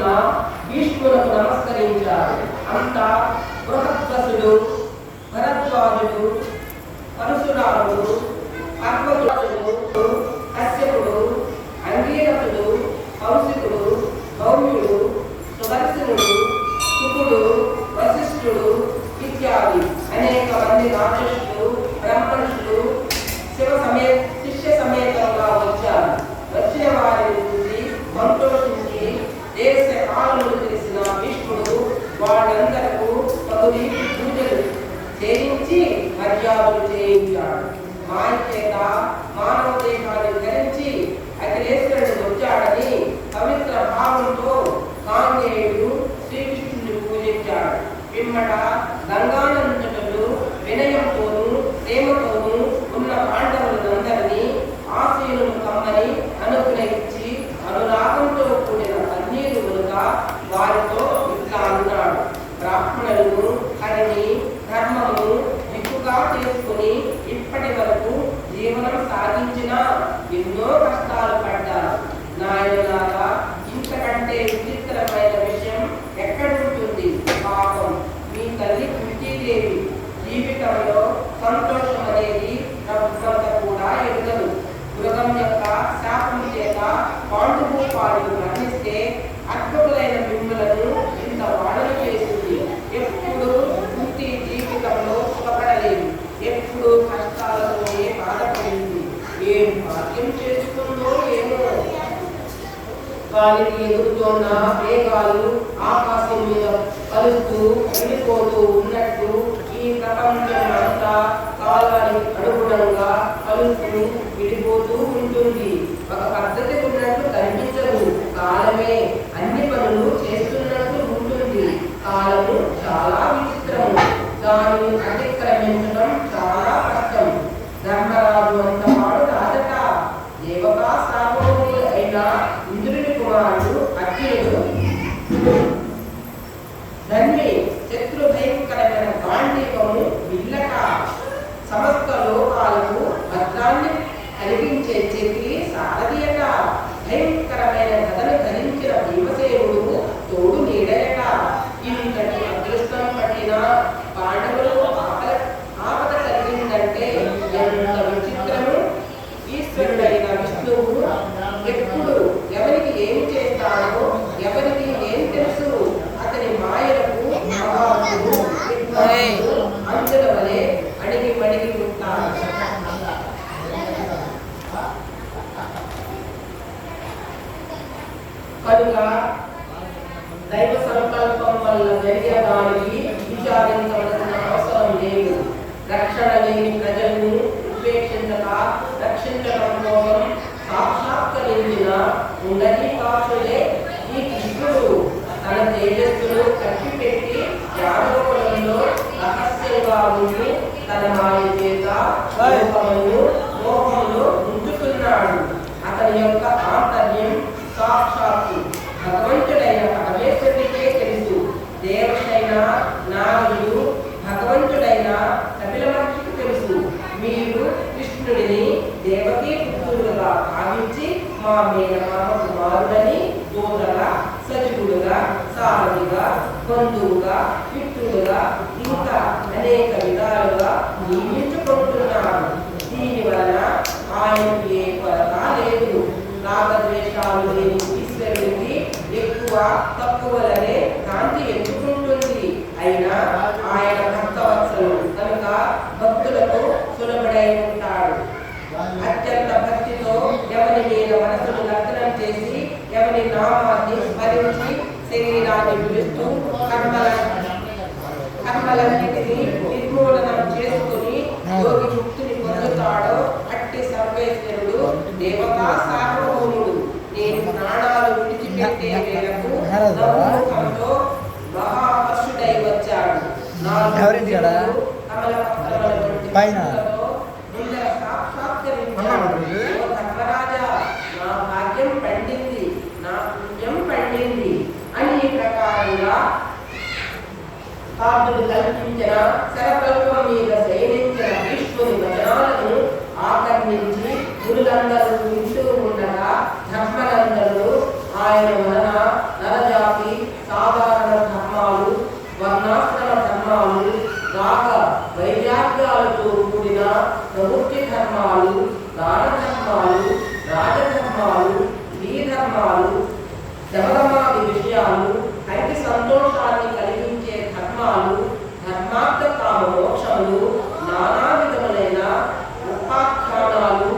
ఉన్న భీష్ములకు నమస్కరించాడు అంత బృహద్వసుడు భరద్వాజుడు పరశురాముడు పర్వతుడు కశ్యపుడు అంగీరథుడు కౌశికుడు భౌమ్యుడు సుదర్శనుడు శుకుడు వశిష్ఠుడు ఇత్యాది అనేక మంది రాజస్సులు బ్రహ్మణులు శివ సమేత శిష్య సమేతంగా దేశ కాలములు తెలిసిన భీష్ముడు వాళ్ళందరకు పదువి పూజలు చేయించి మర్యాదలు చేయించాడు. మాయ చేత మానవ దేహాన్ని బ్రాహ్మణులను హరిని ధర్మము దిక్కుగా చేసుకుని ఇప్పటి వరకు జీవనం సాగించిన ఎన్నో కష్టాలు పడ్డారు. నాయనలాగా ఇంతకంటే విచిత్రమైన విషయం ఎక్కడుంటుంది పాపం. మీ తల్లి కృతీదేవి. జీవితంలో సంతోషం అనేది ప్రభుత్వంత కూడా ఎరుగదు మృగం యొక్క శాపం చేత పాండుభూపాలు మరణిస్తే అద్భుతులైన దానికి ఎదురుతోన్న మేఘాలు ఆకాశం మీద కలుస్తూ వెళ్ళిపోతూ ఉన్నట్టు ఈ ప్రపంచం అంతా కాలానికి అనుగుణంగా కలుస్తూ విడిపోతూ ఉంటుంది. ఒక పద్ధతి ఉన్నట్టు కనిపించదు. కాలమే అన్ని పనులు చేస్తున్నట్టు ఉంటుంది. కాలము చాలా విచిత్రము. దాని అతిక్రమించడం ఇంద్రుని కుమారుడు ఏమి చేస్తాడో ఎవరికి ఏం తెలుసు? అతని మాయలకు అంజుల వలె అడిగి మడిగి ఉంటాడు కనుక దైవ సంకల్పం వల్ల జరిగే దానికి విచారించవలసిన అవసరం లేదు. రక్షణ లేని ప్రజలను ఉపేక్షించక రక్షించడం ఉండీకాసులే ఈ కృష్ణుడు తన తేజస్సును కట్టిపెట్టి యాదవులలో తన మాయ చేత లోకమును మోహమును ఉంచుతున్నాడు. అతని యొక్క ఆంతర్యం సాక్షాత్తు భగవంతుడు ఆయన భక్తవత్సలు కనుక భక్తులకు సులభుడై ఉంటాడు అత్యంత భక్తితో ఎవరి మీద మనసును లగ్నం చేసి ఎవరి నామాన్ని స్మరించి శరీరాన్ని పిలుస్తూ కర్మల కర్మలన్నిటినీ నిర్మూలనం చేసుకుని యోగి ముక్తిని అని కదా పైన. పార్థుడు కల్పించిన శరకల్పం మీద శయనించిన భీష్ముని వచనాలను ఆకర్ణించి గురులందరూ వింటూ ఉండగా ధర్మలందరూ ఆయన వలన వైరాగ్యాలతో కూడిన ప్రవృత్తి ధర్మాలు దాన ధర్మాలు రాజధర్మాలు ఈ ధర్మాలు శమగమాది విషయాలు కంటి సంతోషాన్ని కలిగించే ధర్మాలు ధర్మార్థ కామ మోక్షములు నానా విధములైన ఉపాఖ్యానాలు